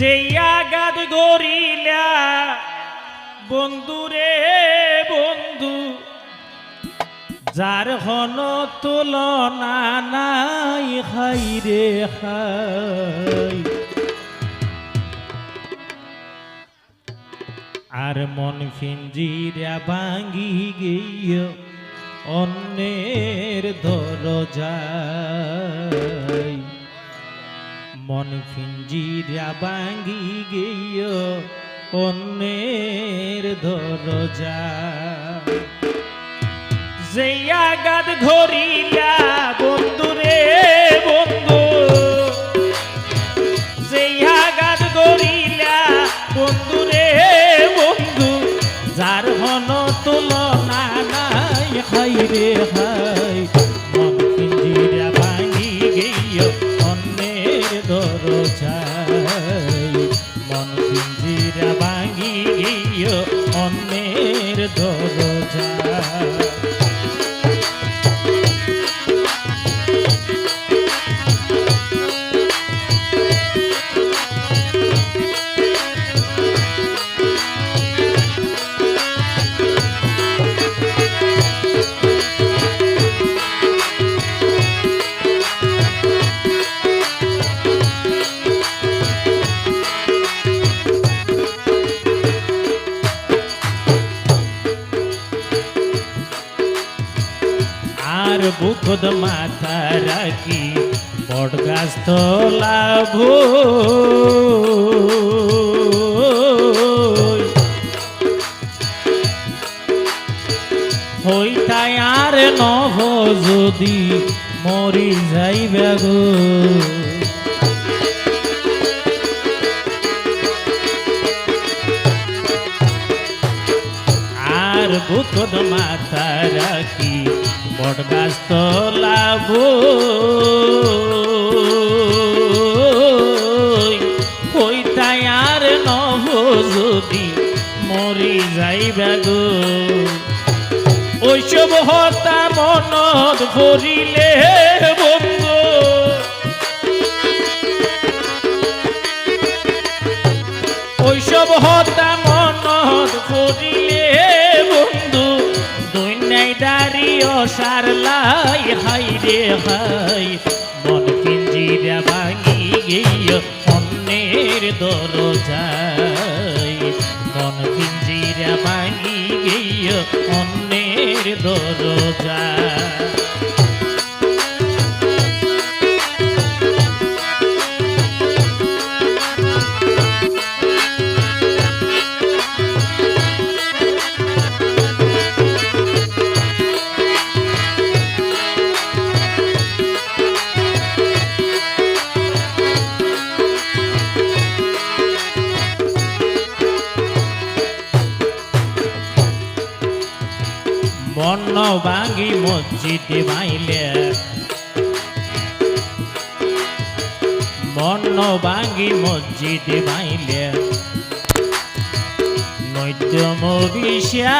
যে আগাদ গরিলা বন্ধুরে বন্ধু, যার হন তুলনা নাই, হাই রে হাই। আর মন ফিঞ্জিরা ভাঙ্গি গিয়ে অন্যের দরজায়। মন ফিঞ্জিরা ভাঙ্গি গেয় অন্যের দরজা। যে আগাত ঘরিলা বুকদ মাথা রাখি, বটগাছ তোলাভ হইতাই আর নভ যদি মরি যাইবে গো। আর বুকদ মাথা রাখি বটগাছ তোলাব হইতাই আর নভ যদি মরি যাইবা গো। ওইসব হতা মনত ভরিলে বন্ধু। ওইসব হতা অসার লাই, হাই রে হাই। মন পিঞ্জিরা ভাঙি গিয়ে অন্যের দরজায়। মন পিঞ্জিরা ভাঙি গিয়ে অন্যের দরজা মসজিদে মাইলে মন ভাঙি মসজিদে মাইলে নৈত্য মরিষা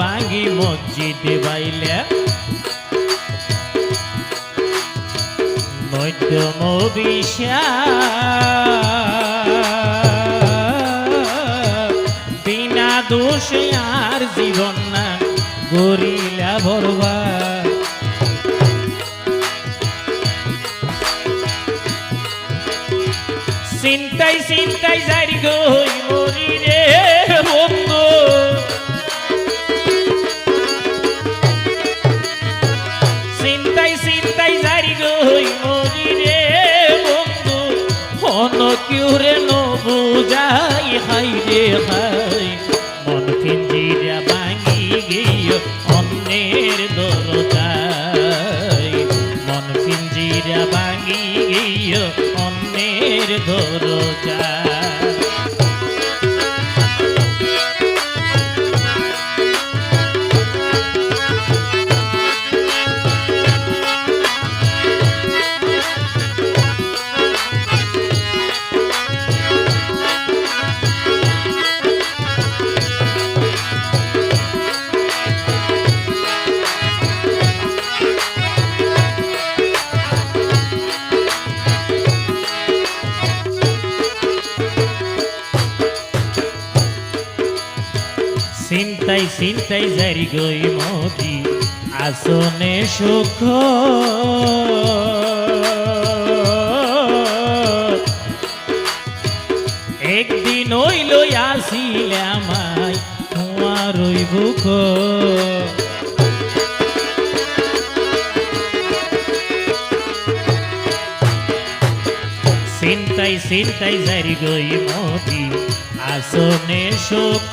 ভাঙি মসজিদে বাইলে। মধ্য মরিষা বিনা দোষে আর জীবন না গরিলা ভরবা। চিন্তাই চিন্তাই যারি গই মরি রে কিউরে নবুজাই হাই রে হাই। মন পিঞ্জিরা ভাঙি গিয়ে অন্যের দরজাই মন পিঞ্জিরা ভাঙি গিয়ে অন্যের দরজা চিন্তাই চিন্তাই জারি গই মতি। আসনে সুখ। একদিন ওই লই আসিলে আমায় তোমার ওই বুক চিন্তাই চিন্তাই জারি গই মতি, আসনে সুখ।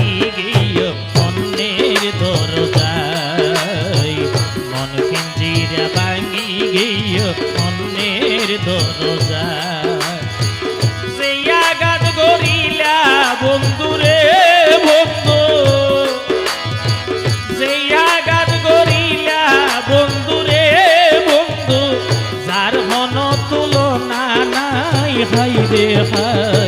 গিয়ে অন্যের দরজা। সেই আঘাত করিলা বন্ধুরে বন্ধু। সেই আঘাত করিলা বন্ধুরে বন্ধু। যার মন তুলনা নাই হাই রে হাই